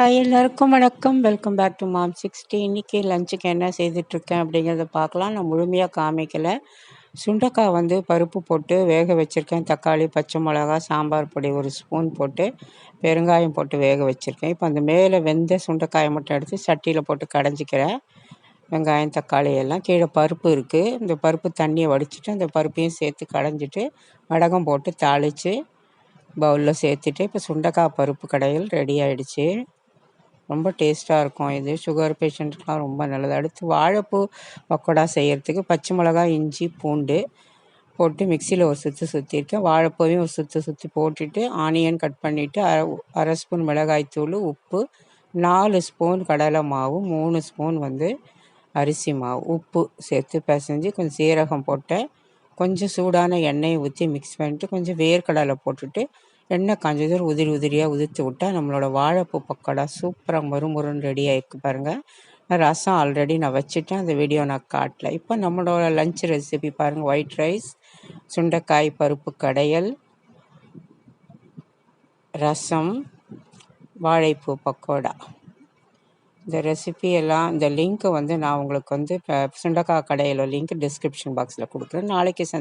Hi எல்லாருக்கும் வணக்கம். Welcome back to mom sixty இன்றைக்கி லஞ்சுக்கு என்ன செய்துட்ருக்கேன் அப்படிங்கிறத பார்க்கலாம். நான் முழுமையாக காமிக்கலை. சுண்டக்காய் வந்து பருப்பு போட்டு வேக வச்சுருக்கேன். தக்காளி பச்சை மிளகா சாம்பார் பொடி ஒரு ஸ்பூன் போட்டு பெருங்காயம் போட்டு வேக வச்சுருக்கேன். இப்போ அந்த மேலே வெந்த சுண்டைக்காயை மட்டும் எடுத்து சட்டியில் போட்டு கடைஞ்சிக்கிறேன். வெங்காயம் தக்காளி எல்லாம் கீழே பருப்பு இருக்குது இந்த பருப்பு தண்ணியை வடிச்சிட்டு அந்த பருப்பையும் சேர்த்து கடைஞ்சிட்டு வடகம் போட்டு தாளித்து பவுலில் சேர்த்துட்டு இப்போ சுண்டைக்காய் பருப்பு கடையில் ரெடி ஆகிடுச்சு ரொம்ப டேஸ்ட்டாக இருக்கும். இது சுகர் பேஷண்ட்டுக்கெலாம் ரொம்ப நல்லது. அடுத்து வாழைப்பூ பக்கோடா செய்கிறதுக்கு பச்சை மிளகா இஞ்சி பூண்டு போட்டு மிக்சியில் ஒரு சுற்றி சுற்றிருக்கேன் வாழைப்பூவையும் ஒரு சுற்றி சுற்றி போட்டுட்டு ஆனியன் கட் பண்ணிவிட்டு அரை அரை ஸ்பூன் மிளகாய்த்தூள் உப்பு நாலு ஸ்பூன் கடலை மாவு மூணு ஸ்பூன் வந்து அரிசி மாவு உப்பு சேர்த்து பிசைஞ்சு கொஞ்சம் சீரகம் போட்டேன். கொஞ்சம் சூடான எண்ணெயை ஊற்றி மிக்ஸ் பண்ணிட்டு கொஞ்சம் வேர்க்கடலை போட்டுட்டு எண்ணெய் காஞ்சதும் உதிரி உதிரியாக உதிர்த்து விட்டால் நம்மளோட வாழைப்பூ பக்கோடா சூப்பராக மொறுமொறுன்னு ரெடி ஆகிருக்கு பாருங்கள் ரசம் ஆல்ரெடி நான் வச்சுட்டேன். அந்த வீடியோ நான் காட்டல. இப்போ நம்மளோட லஞ்ச் ரெசிபி பாருங்கள் ஒயிட் ரைஸ் சுண்டைக்காய் பருப்பு கடையல் ரசம் வாழைப்பூ பக்கோடா. இந்த ரெசிபி எல்லாம் இந்த லிங்க்கை வந்து நான் உங்களுக்கு வந்து இப்போ சுண்டக்காய் கடையில் லிங்க் டிஸ்கிரிப்ஷன் பாக்ஸில் கொடுக்குறேன். நாளைக்கு சந்தி